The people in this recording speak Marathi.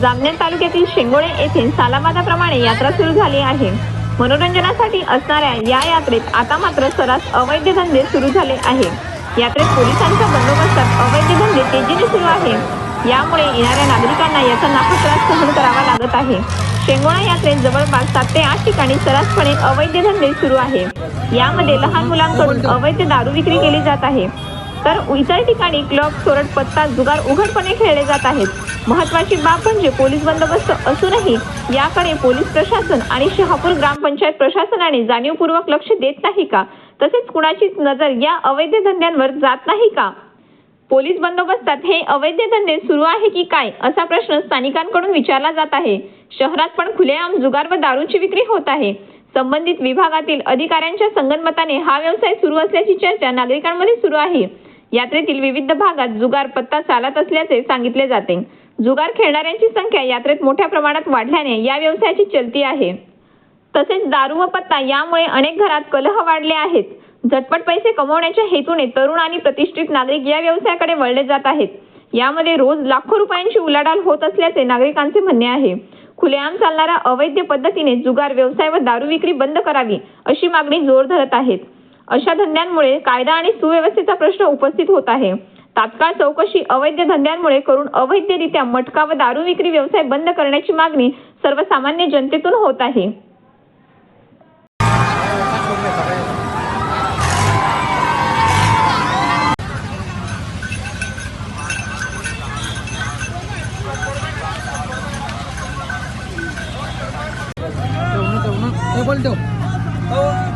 जामनेर तालुक्यातील शेंगोळे येथे सालाबादाप्रमाणे यात्रा सुरू झाली आहे. मनोरंजनासाठी असणाऱ्या या यात्रेत आता मात्र सरास अवैध धंदे सुरू झाले आहे. यात्रेत पोलिसांच्या बंदोबस्तात अवैध धंदे तेजीने सुरू आहे. यामुळे येणाऱ्या नागरिकांना याचा नाहक त्रास सहन करावा लागत आहे. शेंगोळा यात्रेत जवळपास सात ते आठ ठिकाणी सरासपणे अवैध धंदे सुरू आहे. यामध्ये लहान मुलांकडून अवैध दारू विक्री केली जात आहे. तर इतर ठिकाणी क्लब चोरट पत्ता जुगार उघडपणे खेळले जात आहेत. महत्वाची बाब म्हणजे पोलीस बंदोबस्त असूनही याकडे पोलीस प्रशासन आणि शहापूर ग्रामपंचायत प्रशासनाने जाणीवपूर्वक लक्ष देत नाही का? तसेच कुणाचीच नजर या अवैध धंद्यांवर जात नाही का? पोलीस बंदोबस्तात हे अवैध धंदे सुरू आहे की काय? असा प्रश्न स्थानिकांकडून विचारला जात आहे. शहरात पण खुलेआम जुगार व दारूची विक्री होत आहे. संबंधित विभागातील अधिकाऱ्यांच्या संगनमताने हा व्यवसाय सुरू असल्याची चर्चा नागरिकांमध्ये सुरू आहे. यात्रेतील विविध भागात जुगार पत्ता चालत असल्याचे सांगितले जाते. जुगार खेळणाऱ्यांची संख्या यात्रेत मोठ्या प्रमाणात वाढल्याने या व्यवसायाची चलती आहे. तसेच दारू व पत्ता यामुळे अनेक घरात कलह वाढले आहेत. झटपट पैसे कमवण्याच्या हेतूने तरुण आणि प्रतिष्ठित नागरिक या व्यवसायाकडे वळले जात आहेत. यामध्ये रोज लाखो रुपयांची उलाढाल होत असल्याचे नागरिकांचे म्हणणे आहे. खुलेआम चालणारा अवैध पद्धतीने जुगार व्यवसाय व दारू विक्री बंद करावी अशी मागणी जोर धरत आहेत. अशा धंद्यांमुळे कायदा आणि सुव्यवस्थेचा प्रश्न उपस्थित होत आहे. तात्काळ चौकशी अवैध धंद्यांमुळे करून अवैधरित्या मटका व दारू विक्री व्यवसाय बंद करण्याची मागणी सर्वसामान्य जनतेतून होत आहे. ठेव ठेव